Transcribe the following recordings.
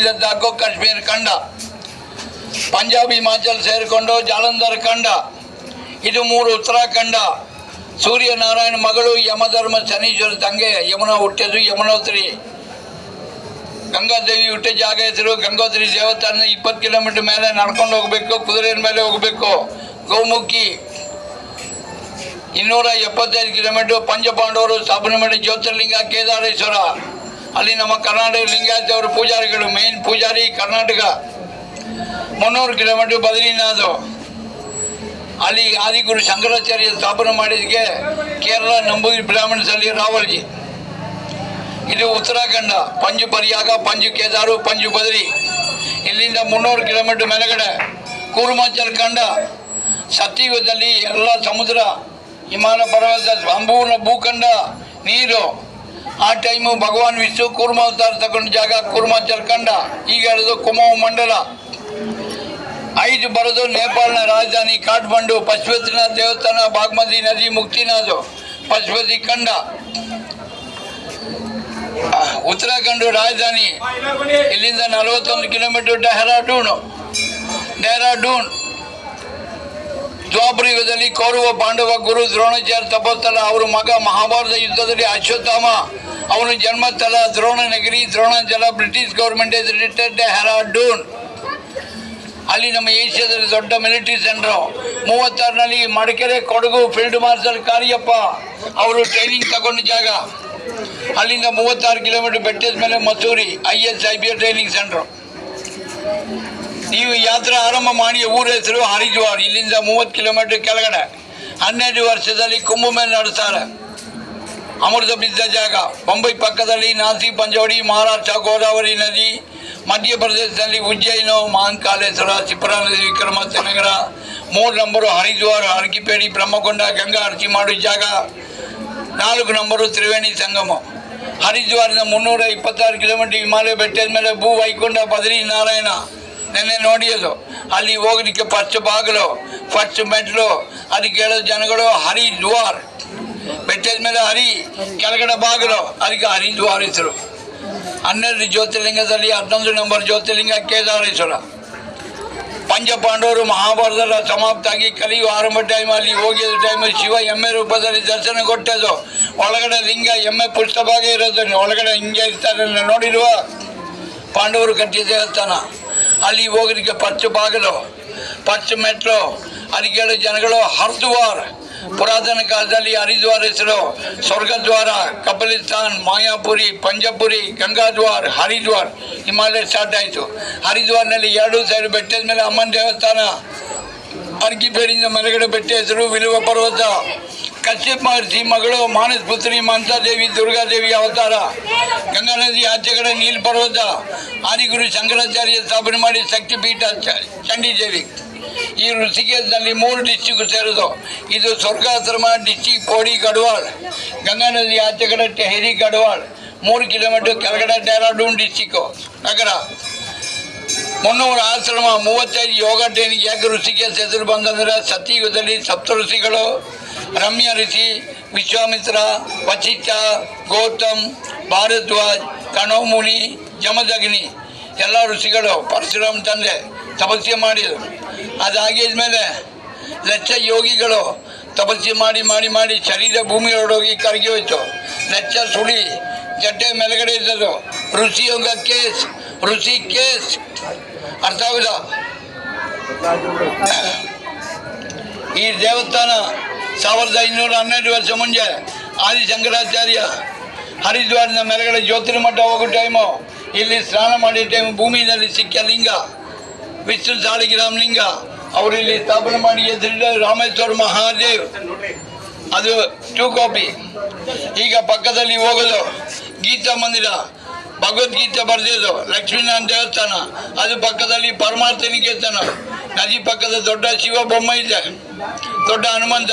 ಲದ್ದಾಖು ಕಾಶ್ಮೀರ ಖಂಡ, ಪಂಜಾಬ್, ಹಿಮಾಚಲ್ ಸೇರಿಕೊಂಡು ಜಾಲಂಧರ್ ಖಂಡ, ಇದು ಮೂರು ಉತ್ತರಾಖಂಡ, ಸೂರ್ಯನಾರಾಯಣ ಮಗಳು ಯಮಧರ್ಮ ಶನೀಶ್ವರ ತಂಗೆ, ಯಮುನಾ ಹುಟ್ಟಿದ್ರು ಯಮುನೋತ್ರಿ. ಗಂಗಾದೇವಿ ಹುಟ್ಟಿದ ಜಾಗ ಹೆಸರು ಗಂಗೋತ್ರಿ ದೇವಸ್ಥಾನ, ಇಪ್ಪತ್ತು ಕಿಲೋಮೀಟರ್ ಮೇಲೆ ನಡ್ಕೊಂಡು ಹೋಗಬೇಕು ಕುದುರೆಯ ಮೇಲೆ ಹೋಗಬೇಕು, ಗೋಮುಖಿ. ಇನ್ನೂರ ಎಪ್ಪತ್ತೈದು ಕಿಲೋಮೀಟರ್ ಪಂಚಪಾಂಡವರು ಸ್ಥಾಪನೆ ಮಾಡಿ ಜ್ಯೋತಿರ್ಲಿಂಗ, ಕೇದಾರೇಶ್ವರ. ಅಲ್ಲಿ ನಮ್ಮ ಕರ್ನಾಟಕ ಲಿಂಗಾಯತವರು ಪೂಜಾರಿಗಳು ಮೇನ್ ಪೂಜಾರಿ ಕರ್ನಾಟಕ. ಮುನ್ನೂರು ಕಿಲೋಮೀಟರ್ ಬದರಿನಾಥ್ ಅಲ್ಲಿ ಆದಿಗುರು ಶಂಕರಾಚಾರ್ಯ ಸ್ಥಾಪನೆ ಮಾಡಿದಕ್ಕೆ ಕೇರಳ ನಂಬೂರಿ ಬ್ರಾಹ್ಮಣಸಲ್ಲಿ ರಾವಲ್ಜಿ. ಇದು ಉತ್ತರಾಖಂಡ, ಪಂಜು ಪರಿಯಾಗ, ಪಂಜು ಕೇದಾರು, ಪಂಜು ಬದರಿ. ಇಲ್ಲಿಂದ ಮುನ್ನೂರು ಕಿಲೋಮೀಟರ್ ಮೇಲಗಡೆ ಕೂರ್ಮಾಚಲ್ ಖಂಡ. ಸತ್ಯಯುಗದಲ್ಲಿ ಎಲ್ಲ ಸಮುದ್ರ, ಹಿಮಾಲಯ ಪರ್ವತ, ಸಂಪೂರ್ಣ ಭೂಖಂಡ, ನೀರು. ಆ ಟೈಮು ಭಗವಾನ್ ವಿಷ್ಣು ಕೂರ್ಮಾವತಾರ ತಗೊಂಡ ಜಾಗ ಕೂರ್ಮಾಂಚಲ್ ಕಂಡ ಈಗ ಹೇಳೋದು ಕುಮಾವ್ ಮಂಡಲ. ಐದು ಬರೋದು ನೇಪಾಳನ ರಾಜಧಾನಿ ಕಾಠ್ಮಂಡು ಪಶುಪತಿನಾಥ್ ದೇವಸ್ಥಾನ, ಬಾಗ್ಮತಿ ನದಿ ಮುಕ್ತಿನಾಥ್ ಪಶುಪತಿ ಕಂಡ ಉತ್ತರಾಖಂಡ್ ರಾಜಧಾನಿ, ಇಲ್ಲಿಂದ ನಲವತ್ತೊಂದು ಕಿಲೋಮೀಟರ್ ಡೆಹ್ರಾಡೂನ್ ಡೆಹ್ರಾಡೂನ್. ದ್ವಾಪರ ಯುಗದಲ್ಲಿ ಕೌರವ ಪಾಂಡವ ಗುರು ದ್ರೋಣಾಚಾರ್ಯ ತಪೋಸ್ಥಳ ಅವರ ಮಗ ಮಹಾಭಾರತ ಯುದ್ಧದಲ್ಲಿ ಅಶ್ವತ್ಥಾಮ. ಅವನ ಜನ್ಮಸ್ಥಳ Dronanagari Dronanchal British government is Dehradun ಅಲ್ಲಿ ನಮ್ಮ ಏಷ್ಯಾದಲ್ಲಿ ದೊಡ್ಡ ಮಿಲಿಟರಿ ಸೆಂಟ್ರು ಮೂವತ್ತಾರನಲ್ಲಿ ಮಡಿಕೆರೆ, ಕೊಡಗು ಫೀಲ್ಡ್ ಮಾರ್ಷಲ್ ಕಾರಿಯಪ್ಪ ಅವರು ಟ್ರೈನಿಂಗ್ ತಗೊಂಡ ಜಾಗ. ಅಲ್ಲಿಂದ ಮೂವತ್ತಾರು ಕಿಲೋಮೀಟರ್ ಬೆಟ್ಟದ ಮೇಲೆ Mussoorie I S I B training centre ನೀವು ಯಾತ್ರೆ ಆರಂಭ ಮಾಡಿ ಊರ ಹೆಸರು ಹರಿದ್ವಾರ್. ಇಲ್ಲಿಂದ ಮೂವತ್ತು ಕಿಲೋಮೀಟರ್ ಕೆಳಗಡೆ. ಹನ್ನೆರಡು ವರ್ಷದಲ್ಲಿ ಕುಂಭ ಮೇಲೆ ನಡೆಸ್ತಾರೆ. ಅಮೃತ ಬಿದ್ದ ಜಾಗ ಮುಂಬೈ ಪಕ್ಕದಲ್ಲಿ ನಾಸಿ ಪಂಜೋಡಿ, ಮಹಾರಾಷ್ಟ್ರ ಗೋದಾವರಿ ನದಿ ಮಧ್ಯಪ್ರದೇಶದಲ್ಲಿ ಉಜ್ಜಯಿನ, ಮಹಾಂಕಾಲೇಶ್ವರ ಶಿಪ್ರ ನದಿ ವಿಕ್ರಮಾದಿತ್ಯ ನಗರ ಮೂರು ನಂಬರು ಹರಿದ್ವಾರ, ಅರಕಿಪೇಡಿ, ಬ್ರಹ್ಮಕೊಂಡ, ಗಂಗಾ ಆರತಿ ಮಾಡುವ ಜಾಗ, ನಾಲ್ಕು ನಂಬರು ತ್ರಿವೇಣಿ ಸಂಗಮ. ಹರಿದ್ವಾರದ ಮುನ್ನೂರ ಇಪ್ಪತ್ತಾರು ಕಿಲೋಮೀಟರ್ ಹಿಮಾಲಯ ಬೆಟ್ಟದ ಮೇಲೆ ಭೂ ವೈಕುಂಠ ಬದರಿ ನಾರಾಯಣ ನೆನ್ನೆ ನೋಡಿಯೋದು ಅಲ್ಲಿ ಹೋಗ್ಲಿಕ್ಕೆ ಫಸ್ಟ್ ಬಾಗಿಲು ಫಸ್ಟ್ ಮೆಟ್ಲು ಅದಕ್ಕೆ ಹೇಳೋ ಜನಗಳು ಹರಿದ್ವಾರ್. ಬೆಟ್ಟದ ಮೇಲೆ ಹರಿ, ಕೆಳಗಡೆ ಬಾಗಿಲು. ಅದಕ್ಕೆ ಹರಿದ್ವಾರಿಸರು ಹನ್ನೆರಡು ಜ್ಯೋತಿರ್ಲಿಂಗದಲ್ಲಿ ಹನ್ನೊಂದು ನಂಬರ್ ಜ್ಯೋತಿರ್ಲಿಂಗ ಕೇದಾರೇಶ್ವರ. ಪಂಚಪಾಂಡವರು ಮಹಾಭಾರತದ ಸಮಾಪ್ತ ಆಗಿ ಕಲಿಯುವ ಆರಂಭ ಟೈಮಲ್ಲಿ ಹೋಗಿದ್ದ ಟೈಮ್ ಶಿವ ಎಮ್ಮೆ ರೂಪದಲ್ಲಿ ದರ್ಶನ ಕೊಟ್ಟದು ಒಳಗಡೆ ಲಿಂಗ, ಎಮ್ಮೆ ಭಾಗ ಇರೋದು ಒಳಗಡೆ ಹಿಂಗೆ ಇರ್ತಾರೆ ನೋಡಿರುವ ಪಾಂಡವರು ಕಟ್ಟಿದ ದೇವಸ್ಥಾನ. ಅಲ್ಲಿ ಹೋಗೋದಕ್ಕೆ ಪಚ್ಚ ಬಾಗಿಲು, ಪಚ್ಚ ಮೆಟ್ಲು ಹೇಳೋ ಜನಗಳು ಹರಿದ್ವಾರ್ ಪುರಾತನ ಕಾಲದಲ್ಲಿ ಹರಿದ್ವಾರ ಹೆಸರು ಸ್ವರ್ಗದ್ವಾರ ಕಬಲಿಸ್ತಾನ್ ಮಾಯಾಪುರಿ, ಪಂಜಪುರಿ, ಗಂಗಾದ್ವಾರ್, ಹರಿದ್ವಾರ್. ಹಿಮಾಲಯ ಸ್ಟಾರ್ಟ್ ಆಯಿತು. ಹರಿದ್ವಾರ್ನಲ್ಲಿ ಎರಡು ಸೈಡ್ ಬೆಟ್ಟದ ಮೇಲೆ ಅಮ್ಮನ ದೇವಸ್ಥಾನ. ಅರ್ಗಿಪೇರಿಂದ ಮೇಲ್ಗಡೆ ಬೆಟ್ಟ ಹೆಸರು ವಿಲುವ ಪರ್ವತ. ಕಶ್ಯಪ್ ಮಹರ್ಷಿ ಮಗಳು ಮಾನಸ್ ಪುತ್ರಿ ಮನ್ಸಾದೇವಿ ದುರ್ಗಾದೇವಿ ಅವತಾರ. ಗಂಗಾ ನದಿ ಆಚೆ ಕಡೆ ನೀಲ್ ಪರ್ವತ. ಆದಿಗುರು ಶಂಕರಾಚಾರ್ಯ ಸ್ಥಾಪನೆ ಮಾಡಿ ಶಕ್ತಿಪೀಠ ಚಂಡೀದೇವಿ. ಈ ಋಷಿಕೇಶದಲ್ಲಿ ಮೂರು ಡಿಸ್ಟಿಕ್ ಸೇರೋದು ಇದು ಸ್ವರ್ಗಾಶ್ರಮ, ಡಿಸ್ಟಿಕ್ ಪೋಡಿ ಗಡ್ವಾಳ್, ಗಂಗಾ ನದಿ ಆಚೆ ಕಡೆ ಟೆಹರಿ ಗಡ್ವಾಳ್, ಮೂರು ಕಿಲೋಮೀಟರ್ ಕೆಳಗಡೆ ಡೆಹ್ರಾಡೂನ್ ಡಿಸ್ಟಿಕ್ಕು, ನಗರ. ಮುನ್ನೂರು ಆಶ್ರಮ, ಮೂವತ್ತೈದು ಯೋಗ ಟ್ರೈನಿಂಗ್, ಯಾಕೆ ಋಷಿಕೇಶ ಹೆಸರು ಬಂದಂದ್ರೆ ಸತ್ಯಯುಗದಲ್ಲಿ ಸಪ್ತ ಋಷಿಗಳು, ರಮ್ಯ ಋಷಿ, ವಿಶ್ವಾಮಿತ್ರ ವಚಿಷ್ಠ ಗೌತಮ್, ಭಾರದ್ವಾಜ್, ಕಣೋಮುನಿ, ಜಮದಗ್ನಿ. ಎಲ್ಲ ಋಷಿಗಳು ಪರಶುರಾಮ್ ತಂದೆ ತಪಸ್ಸೆ ಮಾಡಿದರು. ಅದಾಗಿದ್ಮೇಲೆ ಲಕ್ಷ ಯೋಗಿಗಳು ತಪಸ್ಸೆ ಮಾಡಿ ಮಾಡಿ ಮಾಡಿ ಶರೀರ ಭೂಮಿಯೊಳಗೋಗಿ ಕರಗಿ ಹೋಯ್ತು. ಲಚ್ಚ ಸುಳಿ ಜಡ್ಡೆ ಮೇಲ್ಗಡೆ ಇದ್ದದು ಋಷಿ ಯೋಗ ಕೇಸ್, ಋಷಿ ಕೇಸ್. ಅರ್ಥ ಆಗುದ? ಈ ದೇವಸ್ಥಾನ ಸಾವಿರದ ಐನೂರ ಹನ್ನೆರಡು ವರ್ಷ ಮುಂಚೆ ಆದಿಶಂಕರಾಚಾರ್ಯ ಹರಿದ್ವಾರಿನ ಮೇಲ್ಗಡೆ ಜ್ಯೋತಿರ್ಮಠ ಹೋಗೋ ಟೈಮು ಇಲ್ಲಿ ಸ್ನಾನ ಮಾಡಿದ ಟೈಮ್ ಭೂಮಿಯಲ್ಲಿ ಸಿಕ್ಕ ಲಿಂಗ ವಿಷ್ಣು ಸಾಲಿಗ್ರಾಮ್ ಲಿಂಗ. ಅವರು ಇಲ್ಲಿ ಸ್ಥಾಪನೆ ಮಾಡಿ ಎದುರಿದ ರಾಮೇಶ್ವರ ಮಹಾದೇವ್. ಅದು ಟೂ ಕಾಪಿ ಈಗ ಪಕ್ಕದಲ್ಲಿ ಹೋಗೋದು, ಗೀತಾ ಮಂದಿರ. ಭಗವದ್ಗೀತೆ ಬರೆದಿದ್ದು ಲಕ್ಷ್ಮೀನಾರಾಯಣ ದೇವಸ್ಥಾನ. ಅದು ಪಕ್ಕದಲ್ಲಿ ಪರಮಾರ್ಥ ನಿಕೇತನ. ನದಿ ಪಕ್ಕದ ದೊಡ್ಡ ಶಿವ ಬೊಮ್ಮೆ ಇದೆ. ದೊಡ್ಡ ಹನುಮಂತ.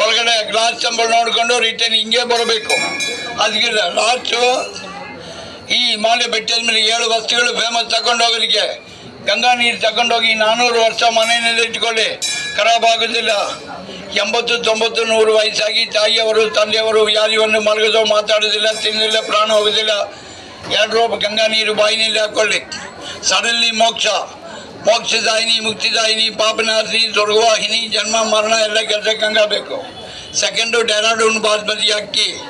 ಒಳಗಡೆ ಗ್ಲಾಸ್ ಸಂಬಳ ನೋಡಿಕೊಂಡು ರಿಟರ್ನ್ ಹಿಂಗೆ ಬರಬೇಕು. ಅದಕ್ಕೆ ಲಾಸ್ಟು ಈ ಹಿಮಾಲಯ ಬೆಟ್ಟದ ಮೇಲೆ ಏಳು ವಸ್ತುಗಳು ಫೇಮಸ್ ತಗೊಂಡೋಗೋದಕ್ಕೆ ಗಂಗಾ ನೀರು ತಗೊಂಡೋಗಿ ನಾನ್ನೂರು ವರ್ಷ ಮನೆಯಲ್ಲಿ ಇಟ್ಕೊಳ್ಳಿ. ಖರಾಬ್ ಆಗುದಿಲ್ಲ. ಎಂಬತ್ತು, ತೊಂಬತ್ತು, ನೂರು ವಯಸ್ಸಾಗಿ ತಾಯಿಯವರು, ತಂದೆಯವರು ಯಾರಿವನ್ನು ಮಲಗಿದೋ ಮಾತಾಡೋದಿಲ್ಲ ತಿನ್ನಲಿಲ್ಲ ಪ್ರಾಣ ಹೋಗೋದಿಲ್ಲ. ಎರಡು ರೂಪ ಗಂಗಾ ನೀರು ಬಾಯಿನಲ್ಲಿ ಹಾಕೊಳ್ಳಿ. ಸಡನ್ಲಿ ಮೋಕ್ಷ. ಮೋಕ್ಷದಾಯಿನಿ, ಮುಕ್ತಿದಾಯಿನಿ, ಪಾಪನಾಶಿನಿ ದುರ್ಗವಾಹಿನಿ ಜನ್ಮ, ಮರಣ, ಎಲ್ಲ ಕೆಲಸ ಗಂಗಾ ಬೇಕು. ಸೆಕೆಂಡು ಡೆರಾಡೂನ್ ಬಾಸ್ಮತಿ ಅಕ್ಕಿ.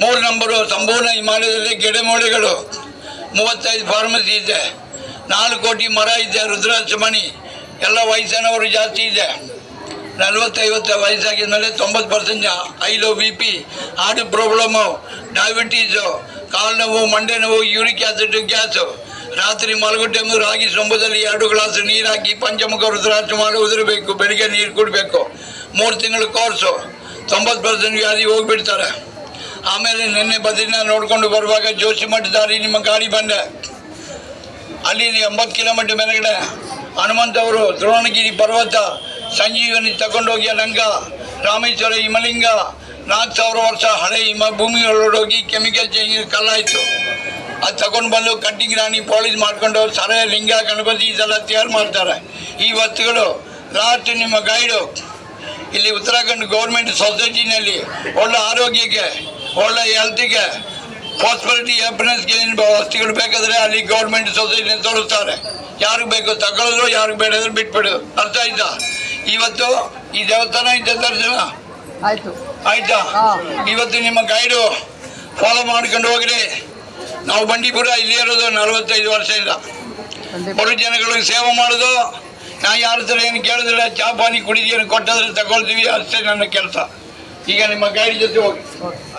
ಮೂರು ನಂಬರು ಸಂಪೂರ್ಣ ಹಿಮಾಲಯದಲ್ಲಿ ಗಿಡಮೂಲಿಗಳು ಮೂವತ್ತೈದು ಫಾರ್ಮಸಿ ಇದೆ. ನಾಲ್ಕು ಕೋಟಿ ಮರ ಇದೆ ರುದ್ರಾಕ್ಷ ಮಣಿ ಎಲ್ಲ ವಯಸ್ಸಿನವರು ಜಾಸ್ತಿ ಇದೆ. ನಲವತ್ತೈವತ್ತು ವಯಸ್ಸಾಗಿದ ಮೇಲೆ ತೊಂಬತ್ತು percent high low B P heart problem diabetes ಕಾಲು ನೋವು, ಮಂಡೆ ನೋವು, ಯೂರಿಕ್ ಆಸಿಡ್, ಗ್ಯಾಸು. ರಾತ್ರಿ ಮಲಗೋ ಟೈಮು ರಾಗಿ ಸೊಂಬದಲ್ಲಿ ಎರಡು ಗ್ಲಾಸ್ ನೀರು ಹಾಕಿ ಪಂಚಮುಖ ರುದ್ರಾಕ್ಷ ಮಾಡಿ ಉದುರಬೇಕು, ಬೆಳಿಗ್ಗೆ ನೀರು ಕುಡಬೇಕು. ಮೂರು ತಿಂಗಳು ಕೋರ್ಸು ತೊಂಬತ್ತು ಪರ್ಸೆಂಟ್ ವ್ಯಾಧಿ ಹೋಗ್ಬಿಡ್ತಾರೆ. ಆಮೇಲೆ ನಿನ್ನೆ ಬದ್ರಿನ ನೋಡ್ಕೊಂಡು ಬರುವಾಗ ಜೋಶಿ ಮಠ ದಾರಿ ನಿಮ್ಮ ಗಾಡಿ ಬಂದೆ. ಅಲ್ಲಿ ಎಂಬತ್ತು ಕಿಲೋಮೀಟರ್ ಮೇಲ್ಗಡೆ ಹನುಮಂತ ಅವರು ದ್ರೋಣಗಿರಿ ಪರ್ವತ, ಸಂಜೀವನಿ ತಗೊಂಡೋಗಿ ಲಂಗ, ರಾಮೇಶ್ವರ ಹಿಮಲಿಂಗ, ನಾಲ್ಕು ಸಾವಿರ ವರ್ಷ ಹಳೆ ಹಿಮ ಭೂಮಿ ಕೆಮಿಕಲ್ ಚೇಂಜ್ ಕಲ್ಲಾಯಿತು. ಅದು ತಗೊಂಡು ಬಂದು ಕಟ್ಟಿಂಗ್ ರಾಣಿ ಪಾಲಿಶ್ ಮಾಡಿಕೊಂಡು ಸರ ಲಿಂಗ, ಗಣಪತಿ ಇದೆಲ್ಲ ತಯಾರು ಮಾಡ್ತಾರೆ. ಈ ವಸ್ತುಗಳು ಲಾಸ್ಟ್ ನಿಮ್ಮ ಗೈಡು ಇಲ್ಲಿ ಉತ್ತರಾಖಂಡ್ ಗೌರ್ಮೆಂಟ್ ಸೊಸೈಟಿನಲ್ಲಿ ಒಳ್ಳೆ ಆರೋಗ್ಯಕ್ಕೆ ಒಳ್ಳೆ ಹೆಲ್ತಿಗೆ ಪಾಸ್ಪರಿಟಿ ಹ್ಯಾಪಿನೆಸ್ಗೆ ಏನು ವಸ್ತುಗಳು ಬೇಕಾದರೆ ಅಲ್ಲಿ ಗೌರ್ಮೆಂಟ್ ಸೊಸೈಟಿ ತೋರಿಸ್ತಾರೆ. ಯಾರಿಗೆ ಬೇಕು ತಗೊಳ್ಳೋದು ಯಾರಿಗೆ ಬೇಡಾದ್ರೆ ಬಿಟ್ಬಿಡು. ಅರ್ಥ ಆಯ್ತಾ? ಇವತ್ತು ಈ ದೇವಸ್ಥಾನ ಐತೆ ದರ್ಶನ ಆಯ್ತು? ಆಯ್ತಾ. ಇವತ್ತು ನಿಮ್ಮ ಗೈಡು ಫಾಲೋ ಮಾಡ್ಕೊಂಡು ಹೋಗ್ರಿ. ನಾವು ಬಂಡೀಪುರ ಇಲ್ಲಿ ಇರೋದು ನಲವತ್ತೈದು ವರ್ಷದಿಂದ. ಇಲ್ಲ ಬಡ ಜನಗಳಿಗೆ ಸೇವೆ ಮಾಡೋದು. ನಾ ಯಾರ ಹತ್ರ ಏನು ಕೇಳಿದ್ರೆ ಚಾ ಪಾನಿ ಕುಡಿದು ಏನು ಕೊಟ್ಟಿದ್ರೆ ತಗೊಳ್ತೀವಿ ಅಷ್ಟೇ ನನ್ನ ಕೆಲಸ. ಈಗ ನಿಮ್ಮ ಗೈಡ್ ಜೊತೆ ಹೋಗಿ.